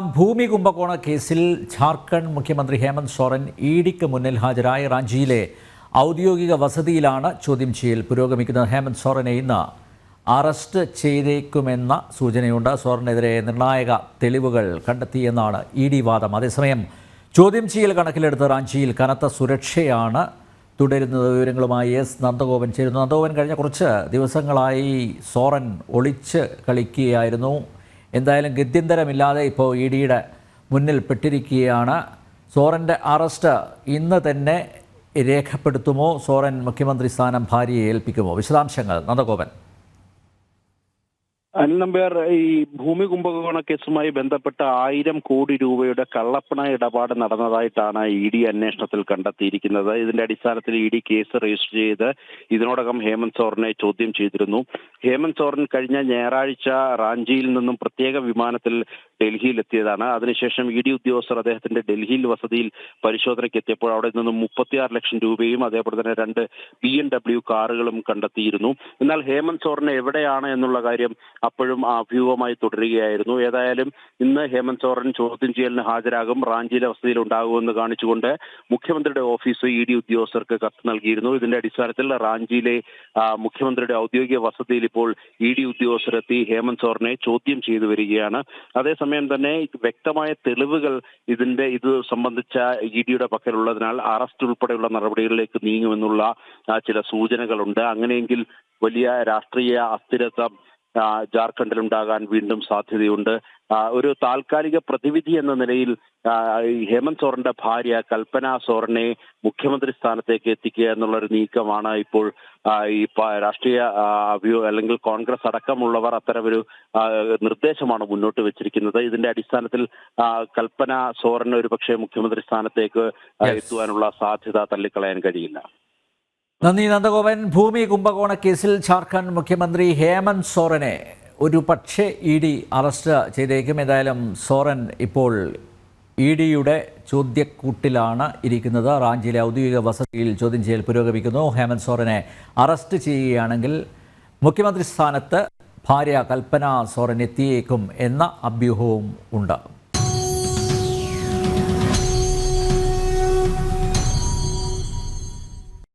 ഭൂമി കുംഭകോണ കേസിൽ ജാർഖണ്ഡ് മുഖ്യമന്ത്രി ഹേമന്ത് സോറൻ ഇ ഡിക്ക് മുന്നിൽ ഹാജരായ റാഞ്ചിയിലെ ഔദ്യോഗിക വസതിയിലാണ് ചോദ്യം ചെയ്യൽ പുരോഗമിക്കുന്നത്. ഹേമന്ത് സോറനെ ഇന്ന് അറസ്റ്റ് ചെയ്തേക്കുമെന്ന സൂചനയുണ്ട്. സോറനെതിരെ നിർണായക തെളിവുകൾ കണ്ടെത്തിയെന്നാണ് ഇ ഡി വാദം. അതേസമയം ചോദ്യം ചെയ്യൽ കണക്കിലെടുത്ത് റാഞ്ചിയിൽ കനത്ത സുരക്ഷയാണ് തുടരുന്നത്. വിവരങ്ങളുമായി എസ് നന്ദഗോപൻ ചേരുന്നു. നന്ദഗോപൻ കഴിഞ്ഞ കുറച്ച് ദിവസങ്ങളായി സോറൻ ഒളിച്ച് കളിക്കുകയായിരുന്നു. എന്തായാലും ഗത്യന്തരമില്ലാതെ ഇപ്പോൾ ഇ ഡിയുടെ മുന്നിൽ പെട്ടിരിക്കുകയാണ്. സോറന്റെ അറസ്റ്റ് ഇന്ന് തന്നെ രേഖപ്പെടുത്തുമോ? സോറൻ മുഖ്യമന്ത്രി സ്ഥാനം ഭാര്യയെ ഏൽപ്പിക്കുമോ? വിശദാംശങ്ങൾ നന്ദഗോപൻ. അനിൽ നമ്പ്യാർ ഈ ഭൂമി കുംഭകോണ കേസുമായി ബന്ധപ്പെട്ട ആയിരം കോടി രൂപയുടെ കള്ളപ്പണ ഇടപാട് നടന്നതായിട്ടാണ് ഇ ഡി അന്വേഷണത്തിൽ കണ്ടെത്തിയിരിക്കുന്നത്. ഇതിന്റെ അടിസ്ഥാനത്തിൽ ഇ ഡി കേസ് രജിസ്റ്റർ ചെയ്ത് ഇതിനോടകം ഹേമന്ത് സോറിനെ ചോദ്യം ചെയ്തിരുന്നു. ഹേമന്ത് സോറൻ കഴിഞ്ഞ ഞായറാഴ്ച റാഞ്ചിയിൽ നിന്നും പ്രത്യേക വിമാനത്തിൽ ഡൽഹിയിൽ എത്തിയതാണ് അതിനുശേഷം ഇ ഡി ഉദ്യോഗസ്ഥർ അദ്ദേഹത്തിന്റെ ഡൽഹിയിൽ വസതിയിൽ പരിശോധനയ്ക്ക് എത്തിയപ്പോൾ അവിടെ നിന്ന് മുപ്പത്തിയാറ് ലക്ഷം രൂപയും അതേപോലെ തന്നെ രണ്ട് ബി എം ഡബ്ല്യു കാറുകളും കണ്ടെത്തിയിരുന്നു. എന്നാൽ ഹേമന്ത് സോറിന് എവിടെയാണ് എന്നുള്ള കാര്യം അപ്പോഴും അഭ്യൂഹമായി തുടരുകയായിരുന്നു. ഏതായാലും ഇന്ന് ഹേമന്ത് സോറൻ ചോദ്യം ചെയ്യലിന് ഹാജരാകും. റാഞ്ചിയിലെ വസതിയിൽ ഉണ്ടാകുമെന്ന് കാണിച്ചുകൊണ്ട് മുഖ്യമന്ത്രിയുടെ ഓഫീസ് ഇ ഡി ഉദ്യോഗസ്ഥർക്ക് കത്ത് നൽകിയിരുന്നു. ഇതിന്റെ അടിസ്ഥാനത്തിൽ റാഞ്ചിയിലെ മുഖ്യമന്ത്രിയുടെ ഔദ്യോഗിക വസതിയിൽ ഇപ്പോൾ ഇ ഡി ഉദ്യോഗസ്ഥരെത്തി ഹേമന്ത് സോറിനെ ചോദ്യം ചെയ്തു വരികയാണ്. അതേസമയം തന്നെ വ്യക്തമായ തെളിവുകൾ ഇതിന്റെ ഇത് സംബന്ധിച്ച ഇ ഡിയുടെ പക്കലുള്ളതിനാൽ അറസ്റ്റ് ഉൾപ്പെടെയുള്ള നടപടികളിലേക്ക് നീങ്ങുമെന്നുള്ള ചില സൂചനകളുണ്ട്. അങ്ങനെയെങ്കിൽ വലിയ രാഷ്ട്രീയ അസ്ഥിരത ജാർഖണ്ഡിലുണ്ടാകാൻ വീണ്ടും സാധ്യതയുണ്ട്. ഒരു താൽക്കാലിക പ്രതിവിധി എന്ന നിലയിൽ ഹേമന്ത് സോറന്റെ ഭാര്യ കൽപ്പന സോറനെ മുഖ്യമന്ത്രി സ്ഥാനത്തേക്ക് എത്തിക്കുക എന്നുള്ള ഒരു നീക്കമാണ് ഇപ്പോൾ ഈ രാഷ്ട്രീയ അഭ്യൂ അല്ലെങ്കിൽ കോൺഗ്രസ് അടക്കമുള്ളവർ അത്തരമൊരു നിർദ്ദേശമാണ് മുന്നോട്ട് വെച്ചിരിക്കുന്നത്. ഇതിന്റെ അടിസ്ഥാനത്തിൽ കൽപ്പന സോറന് ഒരു പക്ഷേ മുഖ്യമന്ത്രി സ്ഥാനത്തേക്ക്. എത്തുവാനുള്ള സാധ്യത തള്ളിക്കളയാൻ കഴിയില്ല. നന്ദി നന്ദഗോപൻ. ഭൂമി കുംഭകോണ കേസിൽ ജാർഖണ്ഡ് മുഖ്യമന്ത്രി ഹേമന്ത് സോറനെ ഒരു പക്ഷേ ഇ ഡി അറസ്റ്റ് ചെയ്തേക്കും. ഏതായാലും സോറൻ ഇപ്പോൾ ഇ ഡിയുടെ ചോദ്യക്കൂട്ടിലാണ് ഇരിക്കുന്നത്. റാഞ്ചിയിലെ ഔദ്യോഗിക വസതിയിൽ ചോദ്യം ചെയ്യൽ പുരോഗമിക്കുന്നു. ഹേമന്ത് സോറനെ അറസ്റ്റ് ചെയ്യുകയാണെങ്കിൽ മുഖ്യമന്ത്രി സ്ഥാനത്ത് ഭാര്യ കൽപ്പന സോറൻ എത്തിയേക്കും എന്ന അഭ്യൂഹവും ഉണ്ട്.